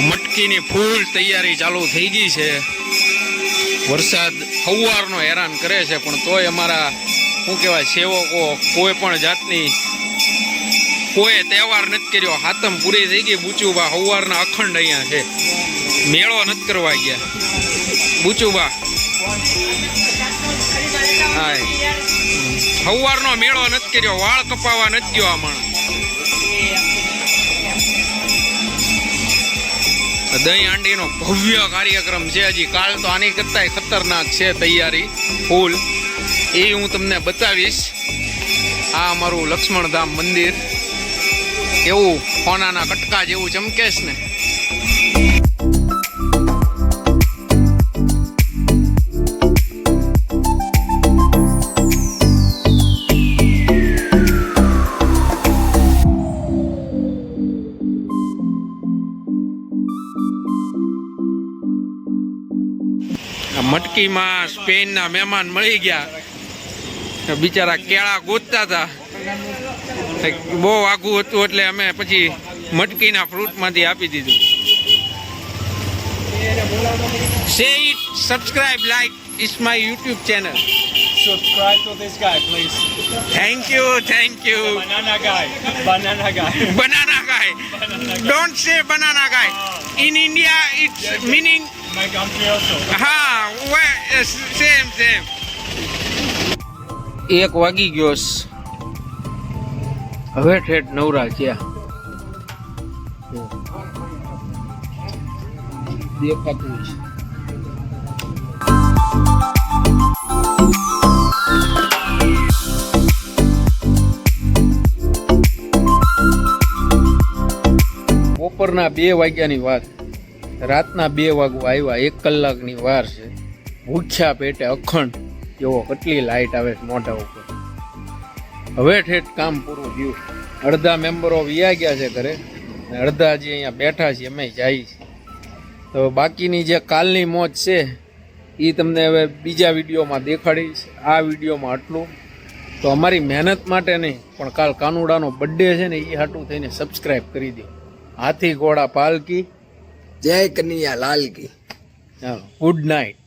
મટકીની ફૂલ તૈયારી ચાલુ થઈ ગઈ છે. વરસાદ ફવારનો હેરાન કરે છે, પણ તોય અમારા, શું કહેવાય, સેવકો કોઈ પણ જાતની, કોઈ તહેવાર નથી કર્યો. હાતમ પૂરી થઈ ગઈ. બુચુબા સવારના અખંડ અહીંયા છે. મેળો નથી કરવા ગયા. બુચુબા. હા સવારનો મેળો નથી કર્યો. વાળ કપાવા નથી ગયો આ દહીં હાંડીનો ભવ્ય કાર્યક્રમ છે હજી. કાલ તો આની કરતાંય ખતરનાક છે તૈયારી. ફૂલ. એ હું તમને બતાવીશ. આ અમારું લક્ષ્મણધામ મંદિર. એવું સોનાના કટકા જેવું ચમકે છે ને. મટકીમાં સ્પેનના મહેમાન મળી ગયા બિચારા કેળા ગોતતા હતા બહુ આઘું હતું એટલે અમે પછી મટકીના ફ્રૂટમાંથી આપી દીધું say it subscribe like it's my YouTube channel Subscribe to this guy, please. Thank you thank you Banana guy. Banana guy. Banana guy don't guy. Banana guy in India it's meaning My country also. હા same same એક વાગી ગયો. હવે ઠેઠ નવરા થયા દેખાતું છે બપોરના બે વાગ્યાની વાત રાતના બે વાગવા આવ્યા, એક કલાકની વાર છે. ભૂખ્યા પેટે અખંડ જેવો કેટલી લાઈટ આવે છે મોઢા ઉપર. હવે ઠેઠ કામ પૂરું થયું. અડધા મેમ્બરો વિયા ગયા છે ઘરે અને અડધા જે અહીંયા બેઠા છે અમે જાય છે. તો બાકીની જે કાલની મોજ છે એ તમને હવે બીજા વિડીયોમાં દેખાડીશ. આ વિડીયોમાં આટલું. તો અમારી મહેનત માટે નહીં, પણ કાલ કાનુડાનો બર્થડે છે ને એ હાટું થઈને સબસ્ક્રાઈબ કરી દો. હાથી ઘોડા પાલકી. જય કનૈયા લાલ કી ગુડ નાઇટ.